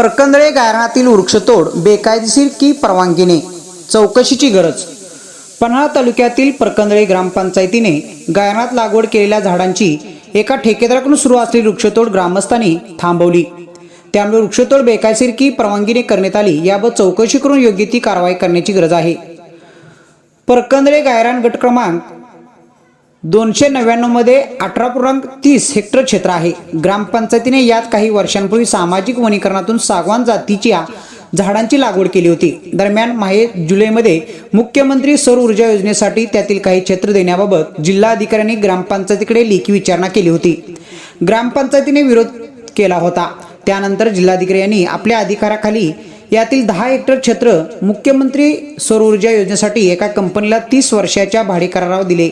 परकंदळे गायरानातील वृक्षतोड बेकायदेशीर की परवानगीने? चौकशीची गरज. पन्हाळा तालुक्यातील परकंदळे ग्रामपंचायतीने गायनात लागवड केलेल्या झाडांची एका ठेकेदाराकडून सुरू असलेली वृक्षतोड ग्रामस्थांनी थांबवली. त्यामुळे वृक्षतोड बेकायदेशीर की परवानगीने करण्यात आली याबाबत चौकशी करून योग्य ती कारवाई करण्याची गरज आहे. परकंदळे गायरान गट क्रमांक दोनशे नव्याण्णवमध्ये अठरा पूर्णांक तीस हेक्टर क्षेत्र आहे. ग्रामपंचायतीने यात काही वर्षांपूर्वी सामाजिक वनीकरणातून सागवान जातीच्या झाडांची लागवड केली होती. दरम्यान माहे जुलैमध्ये मुख्यमंत्री सौर ऊर्जा योजनेसाठी त्यातील काही क्षेत्र देण्याबाबत जिल्हाधिकाऱ्यांनी ग्रामपंचायतीकडे लेखी विचारणा केली होती. ग्रामपंचायतीने विरोध केला होता. त्यानंतर जिल्हाधिकारी यांनी आपल्या अधिकाराखाली यातील दहा हेक्टर क्षेत्र मुख्यमंत्री सौर ऊर्जा योजनेसाठी एका कंपनीला तीस वर्षाच्या भाडे करारावर दिले.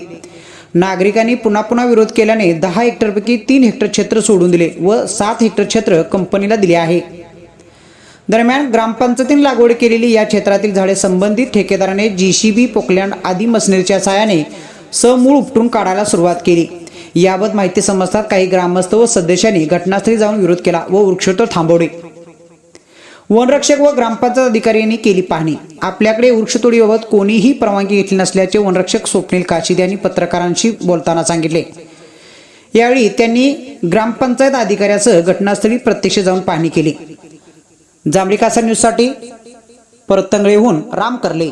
नागरिकांनी पुन्हा पुन्हा विरोध केल्याने दहा हेक्टरपैकी तीन हेक्टर क्षेत्र सोडून दिले व सात हेक्टर क्षेत्र कंपनीला दिले आहे. दरम्यान ग्रामपंचायतीने लागवड केलेली या क्षेत्रातील झाडे संबंधित ठेकेदाराने जीसीबी पोकलँड आदी मशिनरीच्या सहाय्याने समूळ उपटून काढायला सुरुवात केली. याबाबत माहिती समजतात काही ग्रामस्थ व सदस्यांनी घटनास्थळी जाऊन विरोध केला व वृक्षतोड थांबवले. वनरक्षक व ग्रामपंचायत अधिकारी यांनी केली पाहणी. आपल्याकडे वृक्षतोडीबाबत कोणीही परवानगी घेतली नसल्याचे वनरक्षक स्वप्नील काशिद यांनी पत्रकारांशी बोलताना सांगितले. यावेळी त्यांनी ग्रामपंचायत अधिकाऱ्यासह घटनास्थळी प्रत्यक्ष जाऊन पाहणी केली. जांभळी कासा न्यूजसाठी परतंगळेहून राम करले.